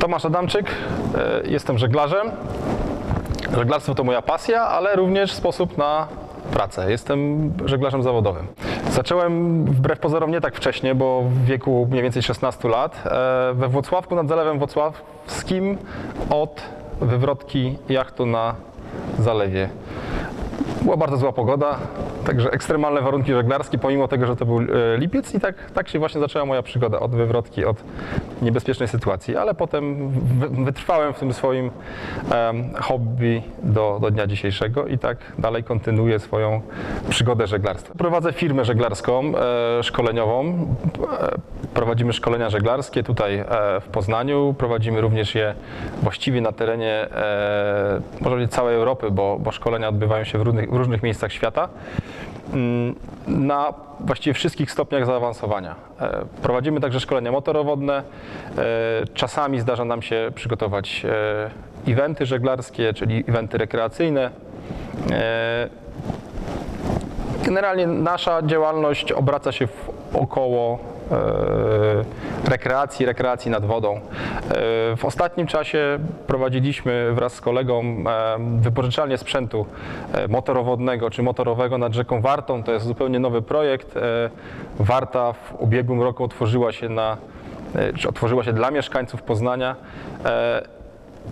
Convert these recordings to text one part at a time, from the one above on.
Tomasz Adamczyk, e, jestem żeglarzem. Żeglarstwo to moja pasja, ale również sposób na pracę. Jestem żeglarzem zawodowym. Zacząłem wbrew pozorom nie tak wcześnie, bo w wieku mniej więcej 16 lat e, we Włocławku nad Zalewem Włocławskim od wywrotki jachtu na zalewie. Była bardzo zła pogoda, także ekstremalne warunki żeglarskie, pomimo tego, że to był e, lipiec i tak, tak się właśnie zaczęła moja przygoda od wywrotki, od niebezpiecznej sytuacji, ale potem wy- wytrwałem w tym swoim hobby do, do dnia dzisiejszego i tak dalej kontynuuję swoją przygodę żeglarstwa. Prowadzę firmę żeglarską, e, szkoleniową. E, prowadzimy szkolenia żeglarskie tutaj w Poznaniu, prowadzimy również je właściwie na terenie e, może całej Europy, bo, bo szkolenia odbywają się w różnych, w różnych miejscach świata mm, na właściwie wszystkich stopniach zaawansowania. E, Prowadzimy także szkolenia motorowodne. E, Czasami zdarza nam się przygotować e, eventy żeglarskie, czyli eventy rekreacyjne. Generalnie nasza działalność obraca się w około rekreacji, rekreacji nad wodą. E, w ostatnim czasie prowadziliśmy wraz z kolegą e, wypożyczalnię sprzętu e, motorowodnego czy motorowego nad rzeką Wartą. To jest zupełnie nowy projekt. Warta w ubiegłym roku otworzyła się na czy otworzyła się dla mieszkańców Poznania.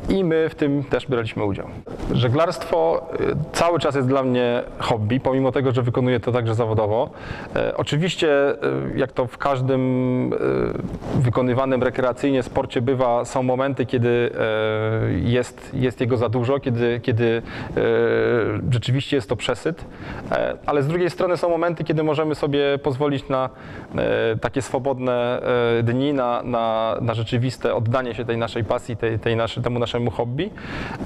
I my w tym też braliśmy udział. Żeglarstwo y, cały czas jest dla mnie hobby, pomimo tego, że wykonuję to także zawodowo. E, Oczywiście, y, jak to w każdym y, wykonywanym rekreacyjnie sporcie bywa, są momenty, kiedy e, jest, jest jego za dużo, kiedy, kiedy e, rzeczywiście jest to przesyt, ale z drugiej strony są momenty, kiedy możemy sobie pozwolić na takie swobodne dni, na, na, na rzeczywiste oddanie się tej naszej pasji, tej, tej naszy, temu naszemu hobby.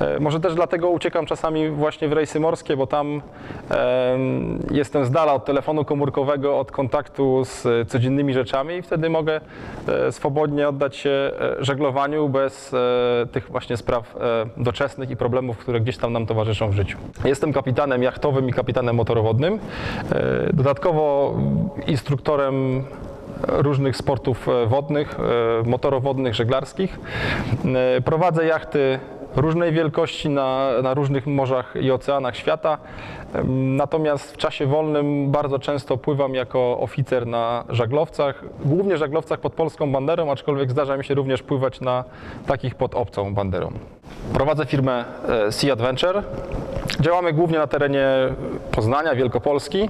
E, Może też dlatego uciekam czasami właśnie w rejsy morskie, bo tam em, jestem z dala od telefonu komórkowego, od kontaktu z e, codziennymi rzeczami i wtedy mogę e, swobodnie oddać się żeglowaniu bez tych właśnie spraw doczesnych i problemów, które gdzieś tam nam towarzyszą w życiu. Jestem kapitanem jachtowym i kapitanem motorowodnym. Dodatkowo instruktorem różnych sportów e, wodnych, e, motorowodnych, żeglarskich. E, Prowadzę jachty różnej wielkości na, na różnych morzach i oceanach świata. Natomiast w czasie wolnym bardzo często pływam jako oficer na żaglowcach, głównie żaglowcach pod polską banderą, aczkolwiek zdarza mi się również pływać na takich pod obcą banderą. Prowadzę firmę Sea Adventure. Działamy głównie na terenie Poznania, Wielkopolski.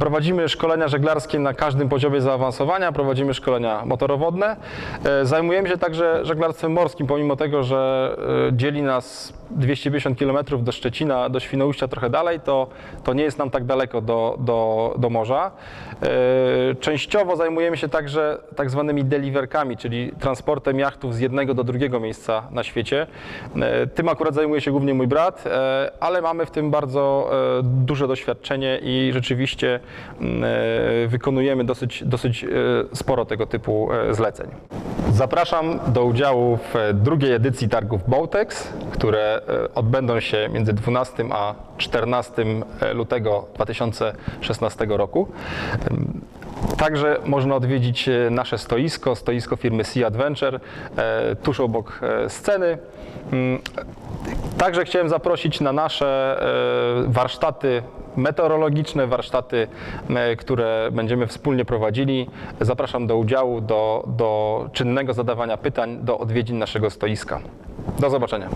Prowadzimy szkolenia żeglarskie na każdym poziomie zaawansowania, prowadzimy szkolenia motorowodne. E, Zajmujemy się także żeglarstwem morskim, pomimo tego, że e, dzieli nas 250 km do Szczecina, do Świnoujścia trochę dalej, to, to nie jest nam tak daleko do, do, do morza. E, Częściowo zajmujemy się także tak zwanymi deliverkami, czyli transportem jachtów z jednego do drugiego miejsca na świecie. Tym akurat zajmuje się głównie mój brat, e, ale mamy w tym bardzo e, duże doświadczenie i rzeczywiście mm, e, wykonujemy dosyć, dosyć e, sporo tego typu zleceń. Zapraszam do udziału w drugiej edycji targów Bałtex, które odbędą się między 12 a 14 lutego 2016 roku. Także można odwiedzić nasze stoisko, stoisko firmy Sea Adventure, tuż obok sceny. Także chciałem zaprosić na nasze e, warsztaty meteorologiczne, warsztaty, e, które będziemy wspólnie prowadzili. Zapraszam do udziału, do, do czynnego zadawania pytań, do odwiedzin naszego stoiska. Do zobaczenia.